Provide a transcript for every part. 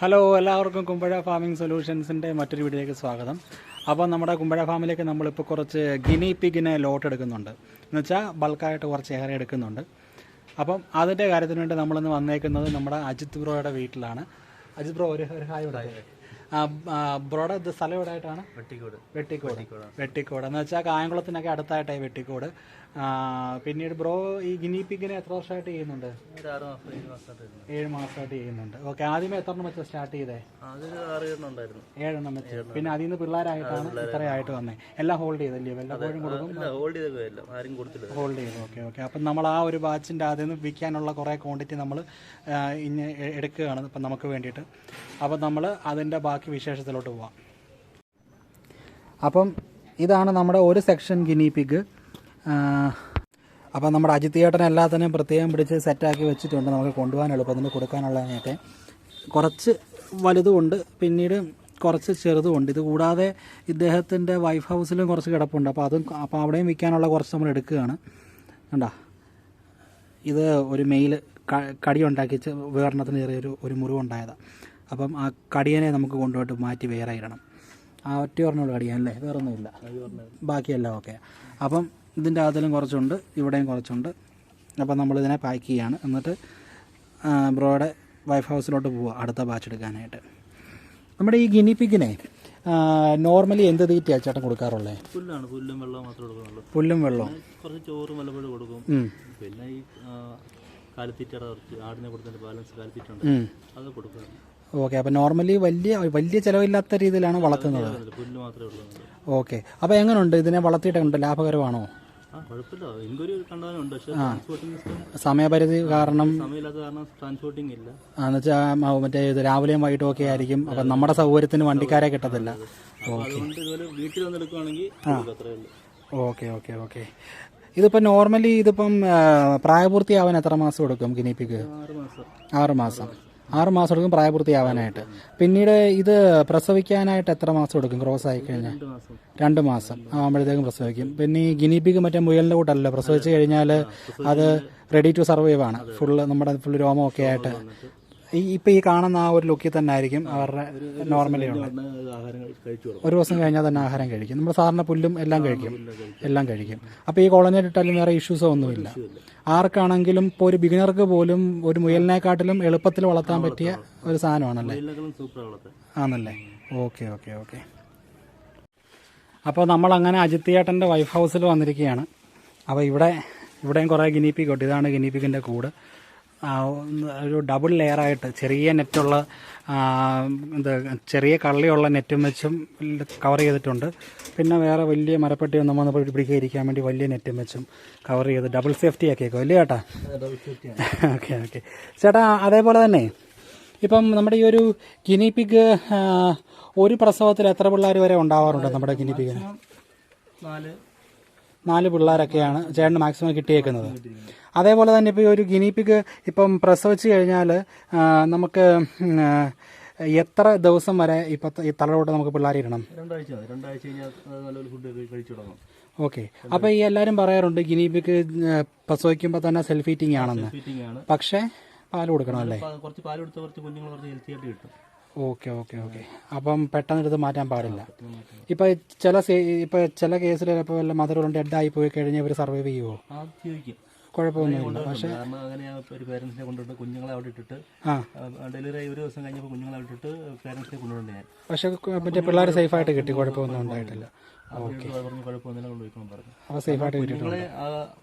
Hello എല്ലാവർക്കും Kumbazha farming സൊല്യൂഷൻസിന്റെ മറ്റൊരു വീഡിയോയിലേക്ക് സ്വാഗതം. അപ്പോൾ നമ്മുടെ കുമ്പഴ ഫാമിലേക്ക് നമ്മളിപ്പോൾ കുറച്ച് ഗിനി പിഗിനെ ലോട്ട് എടുക്കുന്നുണ്ട്. എന്ന് വെച്ചാൽ ബൾക്കായിട്ട് കുറച്ച് ഏറെ എടുക്കുന്നുണ്ട്. അപ്പം അതിന്റെ കാര്യത്തിന് വേണ്ടി നമ്മളിന്ന് വന്നേക്കുന്നത് നമ്മുടെ അജിത് ബ്രോയുടെ വീട്ടിലാണ്. അജിത് ബ്രോ ഒരു ഹായ് ഇവിടെ ബ്രോയുടെ ഇത് സ്ഥലം എവിടെ ആയിട്ടാണ് വെട്ടിക്കോട്. വെട്ടിക്കോട്. വെട്ടിക്കോട്. എന്ന് വെച്ചാൽ കായംകുളത്തിനൊക്കെ അടുത്തായിട്ടായി വെട്ടിക്കോട്. പിന്നീട് ബ്രോ ഈ ഗിനി പിഗിനെ എത്ര വർഷമായിട്ട് ചെയ്യുന്നുണ്ട്? ഏഴ് മാസമായിട്ട് ചെയ്യുന്നുണ്ട്. ഓക്കെ ആദ്യമേ എത്ര എണ്ണം വെച്ച് സ്റ്റാർട്ട് ചെയ്തേ? ഏഴെണ്ണം വെച്ച്. പിന്നെ അതിൽ നിന്ന് പിള്ളേരായിട്ടാണ് ഇത്രയായിട്ട് വന്നേ. എല്ലാം ഹോൾഡ് ചെയ്തല്ലേ? വല്ലപ്പോഴും കൊടുക്കും ഹോൾഡ് കൊടുത്തില്ല. ഹോൾഡ് ചെയ്തു. Okay okay. അപ്പം നമ്മൾ ആ ഒരു ബാച്ചിന്റെ അതിൽ നിന്ന് വിൽക്കാനുള്ള കുറേ ക്വാണ്ടിറ്റി നമ്മൾ ഇനി എടുക്കുകയാണ് ഇപ്പം നമുക്ക് വേണ്ടിയിട്ട്. അപ്പം നമ്മൾ അതിന്റെ ബാക്കി വിശേഷത്തിലോട്ട് പോവാം. അപ്പം ഇതാണ് നമ്മുടെ ഒരു സെക്ഷൻ ഗിനി പിഗ്. അപ്പം നമ്മുടെ അജിത് ചേട്ടൻ എല്ലാത്തിനെയും പ്രത്യേകം പിടിച്ച് സെറ്റാക്കി വെച്ചിട്ടുണ്ട്. നമുക്ക് കൊണ്ടുപോകാൻ എളുപ്പത്തിന് കൊടുക്കാനുള്ളതിനൊക്കെ കുറച്ച് വലുതുമുണ്ട് പിന്നീട് കുറച്ച് ചെറുതുമുണ്ട്. ഇത് കൂടാതെ ഇദ്ദേഹത്തിന്റെ വൈഫ് ഹൗസിലും കുറച്ച് കിടപ്പുണ്ട്. അപ്പോൾ അതും അപ്പോൾ അവിടെയും വിൽക്കാനുള്ള കുറച്ച് നമ്മൾ എടുക്കുകയാണ്. കണ്ടാ? ഇത് ഒരു മെയിൽ കടി ഉണ്ടാക്കി വേറെണ്ണത്തിന് ചെറിയൊരു ഒരു മുറിവുണ്ടായതാണ് അപ്പം ആ കടിയനെ നമുക്ക് കൊണ്ടുപോയിട്ട് മാറ്റി വേറെ ഇടണം. ആ ഒറ്റ ഒരെണ്ണമുള്ള കടിയൻ അല്ലേ? വേറൊന്നുമില്ല. ബാക്കിയെല്ലാം ഓക്കെ. അപ്പം ഇതിന്റെ അകത്തിലും കുറച്ചുണ്ട് ഇവിടെയും കുറച്ചുണ്ട്. അപ്പം നമ്മളിതിനെ പാക്ക് ചെയ്യാണ്. എന്നിട്ട് ബ്രോയുടെ വൈഫ് ഹൗസിലോട്ട് പോവുക അടുത്ത ബാച്ച് എടുക്കാനായിട്ട്. നമ്മുടെ ഈ ഗിനിപ്പിക്കിനെ നോർമലി എന്ത് തീറ്റയാണ് ചേട്ടൻ കൊടുക്കാറുള്ളത് പുല്ലാണ്. പുല്ലും വെള്ളവും മാത്രമേ കൊടുക്കുന്നുള്ളൂ പുല്ലും വെള്ളവും. കുറച്ച് ചോറും വല്ലപ്പോഴും കൊടുക്കും. പിന്നെ ഈ കാലിത്തീറ്റ ആടിനെ കൊടുത്തിട്ട് ബാലൻസ് കാലിത്തീറ്റ ഉണ്ട്. അത് കൊടുക്കുക ഓക്കെ അപ്പോൾ നോർമലി വലിയ വലിയ ചിലവില്ലാത്ത രീതിയിലാണ് വളർത്തുന്നത്. ഓക്കെ അപ്പോൾ എങ്ങനെയുണ്ട് ഇതിനെ വളർത്തിയിട്ടുണ്ട് ലാഭകരമാണോ? സമയപരിധി കാരണം സമയമില്ലാത്ത കാരണം ട്രാൻസ്പോർട്ടിംഗ് ഇല്ല. എന്ന് വെച്ചാൽ മറ്റേ ഇത് രാവിലെയും വൈകിട്ടും ഒക്കെ ആയിരിക്കും. അപ്പൊ നമ്മുടെ സൗകര്യത്തിന് വണ്ടിക്കാരെ കിട്ടത്തില്ല. ഓക്കെ. ഓക്കെ ഓക്കെ ഇതിപ്പോ നോർമലി ഇതിപ്പം പ്രായപൂർത്തിയാവാൻ എത്ര മാസം എടുക്കും ഗിനിപ്പിക്ക് ആറ് മാസം. ആറ് മാസം എടുക്കും പ്രായപൂർത്തിയാവാനായിട്ട്. പിന്നീട് ഇത് പ്രസവിക്കാനായിട്ട് എത്ര മാസം എടുക്കും? ക്രോസ് ആയി കഴിഞ്ഞാൽ? രണ്ട് മാസം. ആവുമ്പോഴത്തേക്കും ആകുമ്പോഴത്തേക്കും പ്രസവിക്കും. പിന്നെ ഈ ഗിനിപ്പിക്ക് മറ്റേ മുയലിന്റെ കൂട്ടല്ലോ? പ്രസവിച്ച് കഴിഞ്ഞാൽ അത് റെഡി ടു സർവൈവ് ആണ്. ഫുള്ള് നമ്മുടെ ഫുള്ള് രോമമൊക്കെ ആയിട്ട് ഇപ്പം ഈ കാണുന്ന ആ ഒരു ലുക്കിൽ തന്നെ ആയിരിക്കും അവരുടെ നോർമലി ഉള്ളത്. ഒരു ദിവസം കഴിഞ്ഞാൽ തന്നെ ആഹാരം കഴിക്കും. നമ്മൾ സാറിന് പുല്ലും എല്ലാം കഴിക്കും. എല്ലാം കഴിക്കും. അപ്പോൾ ഈ കോളനിയിൽ ഇട്ടാലും വേറെ ഇഷ്യൂസോ ഒന്നുമില്ല ആർക്കാണെങ്കിലും ഇപ്പോൾ ഒരു ബിഗിനർക്ക് പോലും ഒരു മുയലിനെക്കാട്ടിലും എളുപ്പത്തിൽ വളർത്താൻ പറ്റിയ ഒരു സാധനമാണല്ലേ? ആണല്ലേ? Okay okay okay. അപ്പോൾ നമ്മൾ അങ്ങനെ അജിത്തിയേട്ടന്റെ വൈഫ് ഹൗസിൽ വന്നിരിക്കുകയാണ്. അപ്പോൾ ഇവിടെ ഇവിടെയും കുറേ ഗിനിപ്പിക്ക് ഉണ്ട്. ഇതാണ് ഗിനിപ്പിക്കിന്റെ കൂട്. ഒരു ഡബിൾ ലെയർ ആയിട്ട് ചെറിയ നെറ്റുള്ള എന്ത് ചെറിയ കള്ളിയുള്ള നെറ്റും വെച്ചും കവർ ചെയ്തിട്ടുണ്ട്. പിന്നെ വേറെ വലിയ മരപ്പെട്ടി വന്ന് പിടിക്കാതിരിക്കാൻ വേണ്ടി വലിയ നെറ്റും വെച്ചും കവർ ചെയ്ത് ഡബിൾ സേഫ്റ്റി ആക്കിയേക്കോ അല്ലേ ചേട്ടാ? Okay okay. ചേട്ടാ അതേപോലെ തന്നെ ഇപ്പം നമ്മുടെ ഈ ഒരു ഗിനിപ്പിഗ് ഒരു പ്രസവത്തിൽ എത്ര പിള്ളേർ വരെ ഉണ്ടാവാറുണ്ട് നമ്മുടെ ഗിനിപ്പിഗിന് നാല് നാല് പിള്ളേരൊക്കെയാണ് ചേട്ടന് മാക്സിമം കിട്ടിയേക്കുന്നത്. അതേപോലെ തന്നെ ഇപ്പോൾ ഈ ഒരു ഗിനിപ്പിക്ക് ഇപ്പം പ്രസവിച്ച് കഴിഞ്ഞാൽ നമുക്ക് എത്ര ദിവസം വരെ ഇപ്പം ഈ തലയോട്ട് നമുക്ക് പിള്ളേരെ ഇടണം? രണ്ടാഴ്ച രണ്ടാഴ്ച കഴിഞ്ഞാൽ നല്ലൊരു ഫുഡ് കഴിച്ചു തുടങ്ങും. ഓക്കെ. അപ്പോൾ ഈ എല്ലാരും പറയാറുണ്ട് ഗിനിപ്പിഗ് പ്രസവിക്കുമ്പോൾ തന്നെ സെൽഫ് ഈറ്റിംഗ് ആണെന്ന്. പക്ഷേ പാൽ കൊടുക്കണം അല്ലേ കുറച്ച് പാൽ കൊടുത്ത കുറച്ച് കുഞ്ഞുങ്ങൾ കുറച്ച് ഹെൽത്തി ആയിട്ട് കിട്ടും. Okay okay okay. അപ്പം പെട്ടെന്ന് എടുത്ത് മാറ്റാൻ പാടില്ല. ഇപ്പൊ ചില ഇപ്പൊ ചില കേസിൽ ഇപ്പോൾ വല്ല മദർ ഡെഡ് ആയി പോയി കഴിഞ്ഞാൽ ഇവർ സർവൈവ് ചെയ്യുമോ കുഴപ്പമൊന്നുമില്ല. പക്ഷെ അങ്ങനെ ഒരു പേരൻസിനെ കൊണ്ടുപോയിട്ട് കുഞ്ഞുങ്ങളെ അവിടെ ഇട്ടിട്ട് ഡെലിവറി ഒരു ദിവസം കഴിഞ്ഞപ്പോൾ കുഞ്ഞുങ്ങളെ അവിടെ ഇട്ടിട്ട് പേരൻസിനെ കൊണ്ടുപോകണ്ടേ ഞാൻ. പക്ഷേ മറ്റേ പിള്ളേർ സേഫായിട്ട് കിട്ടി. കുഴപ്പമൊന്നും ഉണ്ടായിട്ടില്ല. പറഞ്ഞ് കുഴപ്പമൊന്നുമില്ല കൊണ്ടുപോയിക്കണം പറഞ്ഞു. അപ്പോൾ സേഫ് ആയിട്ട് കുഞ്ഞുങ്ങളെ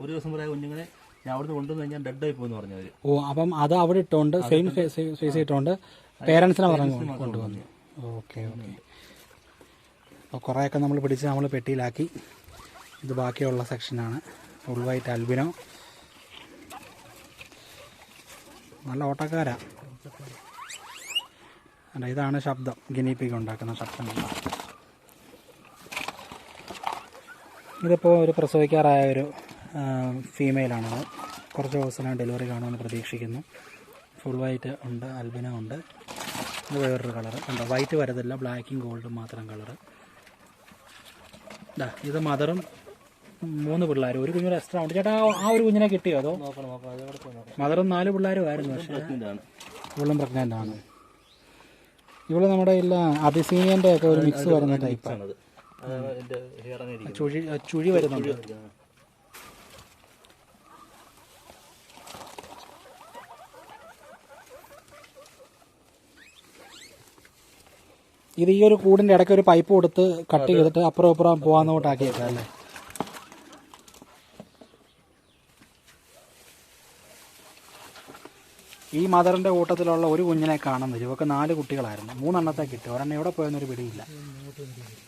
ഒരു ദിവസം വരെ കുഞ്ഞുങ്ങളെ ഞാൻ അവിടുന്ന് കൊണ്ടുവന്ന് കഴിഞ്ഞാൽ ഡെഡ് ആയി പോകുന്നു പറഞ്ഞു അവർ. ഓ അപ്പം അത് അവിടെ ഇട്ടുകൊണ്ട് സെയിം ഫേസ് ഇട്ടുകൊണ്ട് പേരൻസിനെ പറഞ്ഞു കൊണ്ടുവന്നു. Okay okay. അപ്പോൾ കുറേയൊക്കെ നമ്മൾ പിടിച്ച് നമ്മൾ പെട്ടിയിലാക്കി. ഇത് ബാക്കിയുള്ള സെക്ഷനാണ്. ഫുൾ വൈറ്റ് അൽബിനോ നല്ല ഓട്ടക്കാരാ. അല്ല ഇതാണ് ശബ്ദം. ഗിനിപ്പിക്ക് ഉണ്ടാക്കുന്ന ശബ്ദം. ഇതിപ്പോൾ ഒരു പ്രസവിക്കാറായ ഒരു ഫീമെയിലാണത് കുറച്ച് ദിവസം ഡെലിവറി കാണുമെന്ന് പ്രതീക്ഷിക്കുന്നു. ഫുൾ വൈറ്റ് ഉണ്ട് അൽബിന ഉണ്ട്. ഇത് വേറൊരു കളർ കണ്ടോ വൈറ്റ് വരത്തില്ല ബ്ലാക്കും ഗോൾഡും മാത്രം കളറ് ഇതാ ഇത് മദറും മൂന്ന് പിള്ളേരും. ഒരു കുഞ്ഞിനെ എക്സ്ട്രാ ഉണ്ട്. ചേട്ടാ ആ- ഒരു കുഞ്ഞിനെ കിട്ടിയോ അതോ? മദറും നാല് പിള്ളേരും ആയിരുന്നു പക്ഷേ ഇവളും പ്രഗ്നന്റ് ആണ്. ഇവിടെ നമ്മുടെ എല്ലാ അബിസീനിയന്റെ ഒക്കെ ഒരു മിക്സ് വരുന്ന ടൈപ്പാണ് ചുഴി ചുഴി വരുന്നുണ്ട്. ഇത് ഈ ഒരു കൂടിന്റെ ഇടയ്ക്ക് ഒരു പൈപ്പ് കൊടുത്ത് കട്ട് ചെയ്തിട്ട് അപ്പുറം അപ്പുറം പോവാന്നോട്ടാക്കിയേക്കാം അല്ലേ? ഈ മദറിന്റെ കൂട്ടത്തിലുള്ള ഒരു കുഞ്ഞിനെ കാണുന്നില്ല ഇവക്ക് നാല് കുട്ടികളായിരുന്നു. മൂന്നെണ്ണത്തെ കിട്ടി. ഒരെണ്ണം എവിടെ പോയെന്നൊരു പിടിയില്ല.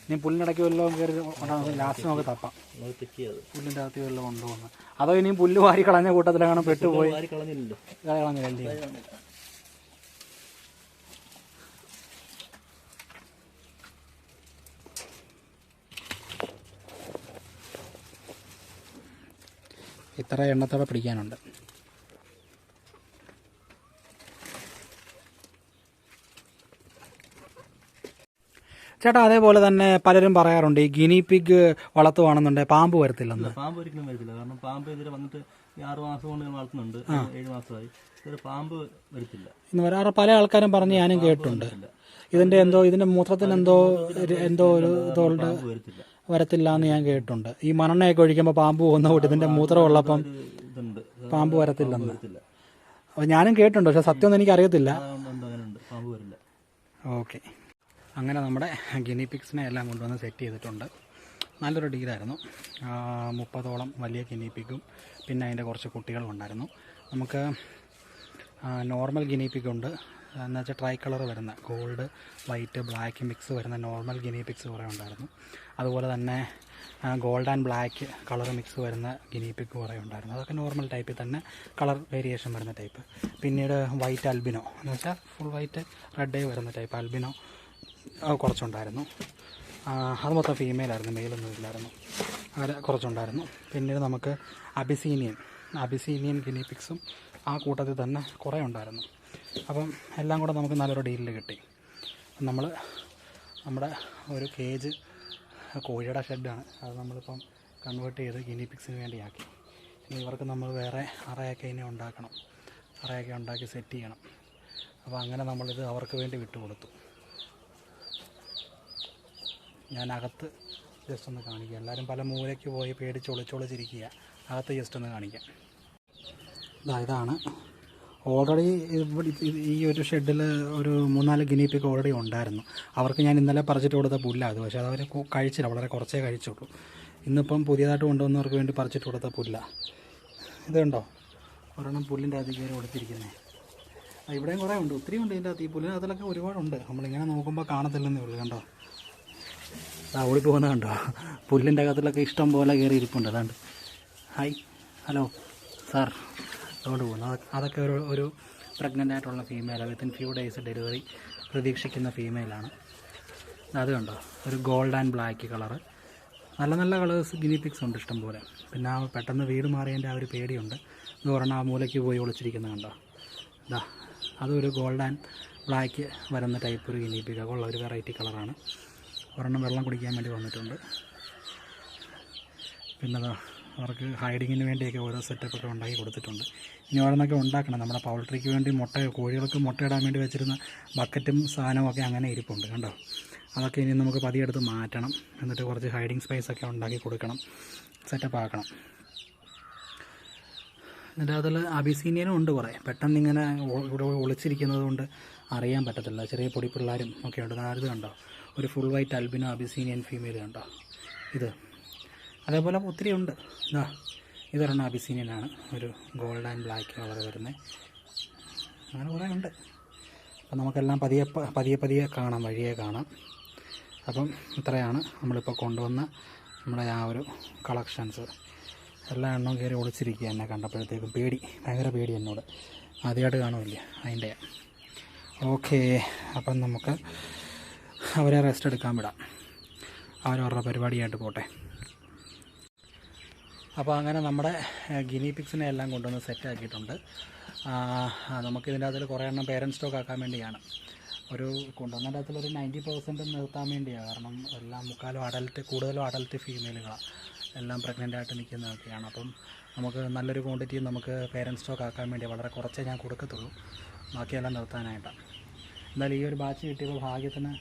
ഇനി പുല്ലിനിടയ്ക്ക് വല്ലതും കയറി ലാസ്റ്റ് നമുക്ക് തപ്പാം. പുല്ലിന്റെ പുല്ലിന്റെ അകത്ത് വല്ലതും കൊണ്ടുപോകുന്നത് അതോ ഇനിയും പുല്ല് വാരി കളഞ്ഞ കൂട്ടത്തിലാണ് പെട്ടുപോയി? കളഞ്ഞില്ലല്ലോ. കളഞ്ഞില്ലേ. ഇത്ര എണ്ണത്തോടെ പിടിക്കാനുണ്ട്. ചേട്ടാ അതേപോലെ തന്നെ പലരും പറയാറുണ്ട് ഈ ഗിനി പിഗ് വളർത്തുവാണെന്നുണ്ടെങ്കിൽ പാമ്പ് വരത്തില്ലെന്ന്. പാമ്പ് ഒരിക്കലും വരത്തില്ല. കാരണം പാമ്പ് ഇതിൽ വന്നിട്ട് ആറു മാസം കൊണ്ട് വളർത്തുന്നുണ്ട്. ഏഴ് മാസമായി. പാമ്പ് വരത്തില്ല. ഇന്ന് വരാറ് പല ആൾക്കാരും പറഞ്ഞ് ഞാനും കേട്ടിട്ടുണ്ട്. ഇതിന്റെ എന്തോ ഇതിന്റെ മൂത്രത്തിന് എന്തോ എന്തോ ഒരു ഇതോ പാമ്പ് വരത്തില്ല എന്ന് ഞാൻ കേട്ടിട്ടുണ്ട്. ഈ മണ്ണെണ്ണയൊക്കെ ഒഴിക്കുമ്പോൾ പാമ്പ് പോകുന്ന കൂട്ടി ഇതിന്റെ മൂത്രം ഉള്ളപ്പം പാമ്പ് വരത്തില്ലെന്ന്. അപ്പൊ അപ്പോൾ ഞാനും കേട്ടിട്ടുണ്ട് പക്ഷെ സത്യമൊന്നും എനിക്ക് അറിയത്തില്ല ഓക്കെ. അങ്ങനെ നമ്മുടെ ഗിനി പിക്സിനെ എല്ലാം കൊണ്ടുവന്ന് സെറ്റ് ചെയ്തിട്ടുണ്ട്. നല്ലൊരു ഡീലായിരുന്നു. മുപ്പതോളം വലിയ ഗിനി പിക്കും പിന്നെ അതിന്റെ കുറച്ച് കുട്ടികളും ഉണ്ടായിരുന്നു നമുക്ക് നോർമൽ ഗിനി പിക്ക് ഉണ്ട് എന്ന് വെച്ചാൽ ട്രൈ കളർ വരുന്ന. ഗോൾഡ് വൈറ്റ് ബ്ലാക്ക് മിക്സ് വരുന്ന നോർമൽ ഗിനി പിക്സ് കുറേ ഉണ്ടായിരുന്നു. അതുപോലെ തന്നെ gold and black colour mix വരുന്ന ഗിനി പിക്ക് കുറേ ഉണ്ടായിരുന്നു. അതൊക്കെ നോർമൽ ടൈപ്പിൽ തന്നെ കളർ വേരിയേഷൻ വരുന്ന ടൈപ്പ് പിന്നീട് വൈറ്റ് അൽബിനോ എന്ന് വെച്ചാൽ ഫുൾ വൈറ്റ് റെഡേ വരുന്ന ടൈപ്പ് അൽബിനോ കുറച്ചുണ്ടായിരുന്നു. അത് മൊത്തം ഫീമെയിലായിരുന്നു മെയിലൊന്നും ഇല്ലായിരുന്നു. അങ്ങനെ കുറച്ചുണ്ടായിരുന്നു. പിന്നീട് നമുക്ക് അബിസീനിയൻ അബിസീനിയൻ ഗിനി പിക്സും ആ കൂട്ടത്തിൽ തന്നെ കുറേ ഉണ്ടായിരുന്നു. അപ്പം എല്ലാം കൂടെ നമുക്ക് നല്ലൊരു ഡീലിൽ കിട്ടി. നമ്മൾ നമ്മുടെ ഒരു കേജ് കോഴിയുടെ ഷെഡാണ് അത് നമ്മളിപ്പം കൺവേർട്ട് ചെയ്ത് ഗിനിപിക്സിന് വേണ്ടിയാക്കി ഇനി ഇവർക്ക് നമ്മൾ വേറെ അറയൊക്കെ ഇനി ഉണ്ടാക്കണം. അറയൊക്കെ ഉണ്ടാക്കി സെറ്റ് ചെയ്യണം. അപ്പോൾ അങ്ങനെ നമ്മളിത് അവർക്ക് വേണ്ടി വിട്ടുകൊടുത്തു ഞാൻ അകത്ത് ജസ്റ്റ് ഒന്ന് കാണിക്കുക എല്ലാവരും പല മൂലയ്ക്ക് പോയി പേടിച്ച് ഒളിച്ചൊളിച്ചിരിക്കുക. അകത്ത് ജസ്റ്റ് ഒന്ന് കാണിക്കാം. ഇതാ ഇതാണ് ഓൾറെഡി ഈ ഒരു ഷെഡിൽ ഒരു മൂന്നാൽ ഗിനിപ്പിക്ക് ഓൾറെഡി ഉണ്ടായിരുന്നു. അവർക്ക് ഞാൻ ഇന്നലെ പറിച്ചിട്ട് കൊടുത്ത പുല്ലാണ് അത്. പക്ഷേ അതവർ കഴിച്ചില്ല. വളരെ കുറച്ചേ കഴിച്ചുള്ളൂ. ഇന്നിപ്പം പുതിയതായിട്ട് കൊണ്ടുവന്നവർക്ക് വേണ്ടി പറിച്ചിട്ട് കൊടുത്ത പുല്ല. ഇതുണ്ടോ? ഒരെണ്ണം പുല്ലിന്റെ അകത്ത് കയറി കൊടുത്തിരിക്കുന്നത് ഇവിടെയും കുറേ ഉണ്ട്. ഒത്തിരി ഉണ്ട് ഇതിന്റെ അകത്ത്. ഈ പുല്ലിനകത്തിലൊക്കെ ഒരുപാടുണ്ട്. നമ്മളിങ്ങനെ നോക്കുമ്പോൾ കാണത്തില്ലെന്നേ ഉള്ളൂ കണ്ടോ? ഓടി പോകുന്നത് കണ്ടോ? പുല്ലിന്റെ അകത്തിലൊക്കെ ഇഷ്ടം പോലെ കയറി ഇരിപ്പുണ്ട്. അതാണ്ട്. ഹായ് ഹലോ സാർ അതുകൊണ്ട് പോകുന്നത് അതൊക്കെ ഒരു ഒരു പ്രഗ്നന്റ് ആയിട്ടുള്ള female within few days delivery പ്രതീക്ഷിക്കുന്ന ഫീമെയിലാണ് അത് കണ്ടോ? ഒരു ഗോൾഡ് ആൻഡ് ബ്ലാക്ക് കളറ് നല്ല നല്ല കളേഴ്സ് ഗിനിപിക്സ് ഉണ്ട് ഇഷ്ടം പോലെ. പിന്നെ ആ പെട്ടെന്ന് വീട് മാറിയതിന്റെ ആ ഒരു പേടിയുണ്ട്. ഇത് ഒരെണ്ണം ആ മൂലയ്ക്ക് പോയി ഒളിച്ചിരിക്കുന്നത് കണ്ടോ? ഇതാ അതൊരു ഗോൾഡ് ആൻഡ് ബ്ലാക്ക് വരുന്ന ടൈപ്പ് ഒരു ഗിനിപ്പിക്കൊക്കെ ഉള്ള ഒരു വെറൈറ്റി കളറാണ് ഒരെണ്ണം വെള്ളം കുടിക്കാൻ വേണ്ടി വന്നിട്ടുണ്ട്. പിന്നെ അവർക്ക് ഹൈഡിങ്ങിന് വേണ്ടിയൊക്കെ ഓരോ സെറ്റപ്പൊക്കെ ഉണ്ടാക്കി കൊടുത്തിട്ടുണ്ട്. ഇനി ഓരോന്നൊക്കെ ഉണ്ടാക്കണം. നമ്മുടെ പൗൾട്രിക്ക് വേണ്ടി മുട്ട കോഴികൾക്ക് മുട്ടയിടാൻ വേണ്ടി വെച്ചിരുന്ന ബക്കറ്റും സാധനമൊക്കെ അങ്ങനെ ഇരിപ്പുണ്ട് കണ്ടോ? അതൊക്കെ ഇനി നമുക്ക് പതിയെടുത്ത് മാറ്റണം. എന്നിട്ട് കുറച്ച് ഹൈഡിങ് സ്പേസ് ഒക്കെ ഉണ്ടാക്കി കൊടുക്കണം. സെറ്റപ്പ് ആക്കണം. എന്നിട്ട് അതിൽ അബിസീനിയനും ഉണ്ട് കുറേ. പെട്ടെന്ന് ഇങ്ങനെ ഒളിച്ചിരിക്കുന്നത് കൊണ്ട് അറിയാൻ പറ്റത്തില്ല. ചെറിയ പൊടി പിള്ളേരും ഒക്കെ ഉണ്ട്. ഇത് കണ്ടോ? ഒരു full white albino Abyssinian female കണ്ടോ? ഇത്. അതേപോലെ ഒത്തിരി ഉണ്ട്. ഇതാ. ഇതൊരെണ്ണം അബിസീനിയനാണ് ഒരു ഗോൾഡ് ആൻഡ് ബ്ലാക്ക് കളർ വരുന്നത്. അങ്ങനെ കുറേ ഉണ്ട്. അപ്പം നമുക്കെല്ലാം പതിയെ പതിയെ പതിയെ കാണാം വഴിയെ കാണാം. അപ്പം ഇത്രയാണ് നമ്മളിപ്പോൾ കൊണ്ടുവന്ന നമ്മുടെ ആ ഒരു കളക്ഷൻസ് എല്ലാ എണ്ണവും കയറി ഒളിച്ചിരിക്കുക എന്നെ കണ്ടപ്പോഴത്തേക്കും. പേടി ഭയങ്കര പേടി എന്നോട്. ആദ്യമായിട്ട് കാണുമില്ല അതിന്റെ? ഓക്കേ അപ്പം നമുക്ക് അവരെ റെസ്റ്റ് എടുക്കാൻ വിടാം. അവരവരുടെ പരിപാടിയായിട്ട് പോട്ടെ. അപ്പോൾ അങ്ങനെ നമ്മുടെ ഗിനി പിക്സിനെ എല്ലാം കൊണ്ടുവന്ന് സെറ്റ് ആക്കിയിട്ടുണ്ട്. നമുക്കിതിന്റെ അകത്തിൽ കുറേ എണ്ണം പേരന്റ് സ്റ്റോക്ക് ആക്കാൻ വേണ്ടിയാണ്. ഒരു കൊണ്ടുവന്നതിന്റെ അകത്തിൽ ഒരു നയന്റി പെർസെന്റ് നിർത്താൻ വേണ്ടിയാണ്. കാരണം എല്ലാം മുക്കാലും അഡൽറ്റ് കൂടുതലും അഡൽറ്റ് ഫീമെയിലുകളാണ് എല്ലാം പ്രഗ്നന്റ് ആയിട്ട് നിൽക്കുന്നതൊക്കെയാണ്. അപ്പം നമുക്ക് നല്ലൊരു ക്വാണ്ടിറ്റി നമുക്ക് പേരന്റ് സ്റ്റോക്ക് ആക്കാൻ വേണ്ടി വളരെ കുറച്ചേ ഞാൻ കൊടുക്കത്തുള്ളൂ. ബാക്കിയെല്ലാം നിർത്താനായിട്ടാണ് എന്തായാലും ഈ ഒരു ബാച്ച് കിട്ടിയപ്പോൾ ഭാഗ്യത്തിന്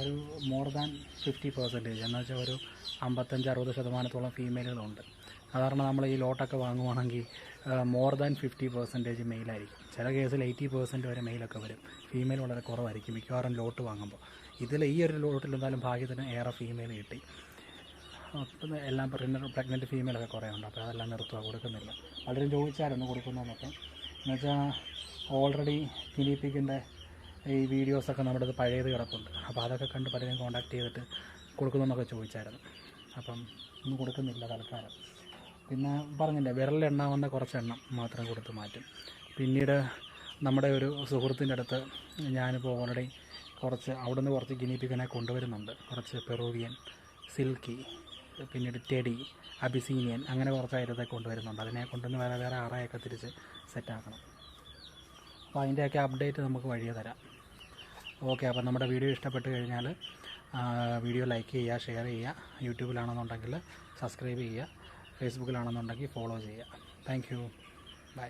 ഒരു മോർ ദാൻ ഫിഫ്റ്റി പെർസെന്റേജ് എന്ന് വെച്ചാൽ ഒരു അമ്പത്തഞ്ച് അറുപത് ശതമാനത്തോളം ഫീമെയിലുകളുണ്ട് സാധാരണ നമ്മൾ ഈ ലോട്ടൊക്കെ വാങ്ങുവാണെങ്കിൽ മോർ ദാൻ ഫിഫ്റ്റി പെർസെന്റേജ് മെയിലായിരിക്കും ചില കേസിൽ എയ്റ്റി പെർസെന്റ് വരെ മെയിലൊക്കെ വരും. ഫീമെയിൽ വളരെ കുറവായിരിക്കും. മിക്കവാറും ലോട്ട് വാങ്ങുമ്പോൾ ഇതിൽ ഈ ഒരു ലോട്ടിൽ എന്തായാലും ഭാഗ്യത്തിന് ഏറെ ഫീമെയിൽ കിട്ടി. അപ്പം എല്ലാം പ്രഗ്നന്റ് പ്രഗ്നന്റ് ഫീമെയിലൊക്കെ കുറേ ഉണ്ട് അപ്പോൾ അതെല്ലാം നിർത്തുക കൊടുക്കുന്നില്ല. പലരും ചോദിച്ചായിരുന്നു കൊടുക്കുന്നതെന്നൊക്കെ എന്നുവെച്ചാൽ ഓൾറെഡി കിനിപ്പിക്കിന്റെ ഈ വീഡിയോസൊക്കെ നമ്മുടെ ഇത് പഴയത് കിടപ്പുണ്ട്. അപ്പോൾ അതൊക്കെ കണ്ട് പലരും കോൺടാക്ട് ചെയ്തിട്ട് കൊടുക്കുന്നതെന്നൊക്കെ ചോദിച്ചായിരുന്നു. അപ്പം ഒന്നും കൊടുക്കുന്നില്ല തൽക്കാലം. പിന്നെ പറഞ്ഞില്ലേ കുറച്ച് എണ്ണം മാത്രം കൊടുത്ത് മാറ്റും. പിന്നീട് നമ്മുടെ ഒരു സുഹൃത്തിന്റെ അടുത്ത് ഞാനിപ്പോൾ ഓൾറെഡി കുറച്ച് അവിടുന്ന് കുറച്ച് ഗിനിപ്പിക്കനെ കൊണ്ടുവരുന്നുണ്ട്. കുറച്ച് പെറൂവിയൻ സിൽക്കി പിന്നീട് ടെഡി അബിസീനിയൻ അങ്ങനെ കുറച്ച് ഐറ്റത്തെ കൊണ്ടുവരുന്നുണ്ട്. അതിനെ കൊണ്ടുവന്ന് വേറെ വേറെ ആറായൊക്കെ തിരിച്ച് സെറ്റാക്കണം അപ്പോൾ അതിന്റെയൊക്കെ അപ്ഡേറ്റ് നമുക്ക് വഴിയെ തരാം. ഓക്കെ അപ്പോൾ നമ്മുടെ വീഡിയോ ഇഷ്ടപ്പെട്ട് കഴിഞ്ഞാൽ വീഡിയോ ലൈക്ക് ചെയ്യുക ഷെയർ ചെയ്യുക. യൂട്യൂബിലാണെന്നുണ്ടെങ്കിൽ സബ്സ്ക്രൈബ് ചെയ്യുക. ഫേസ്ബുക്കിലാണെന്നുണ്ടെങ്കിൽ ഫോളോ ചെയ്യുക. Thank you. ബൈ.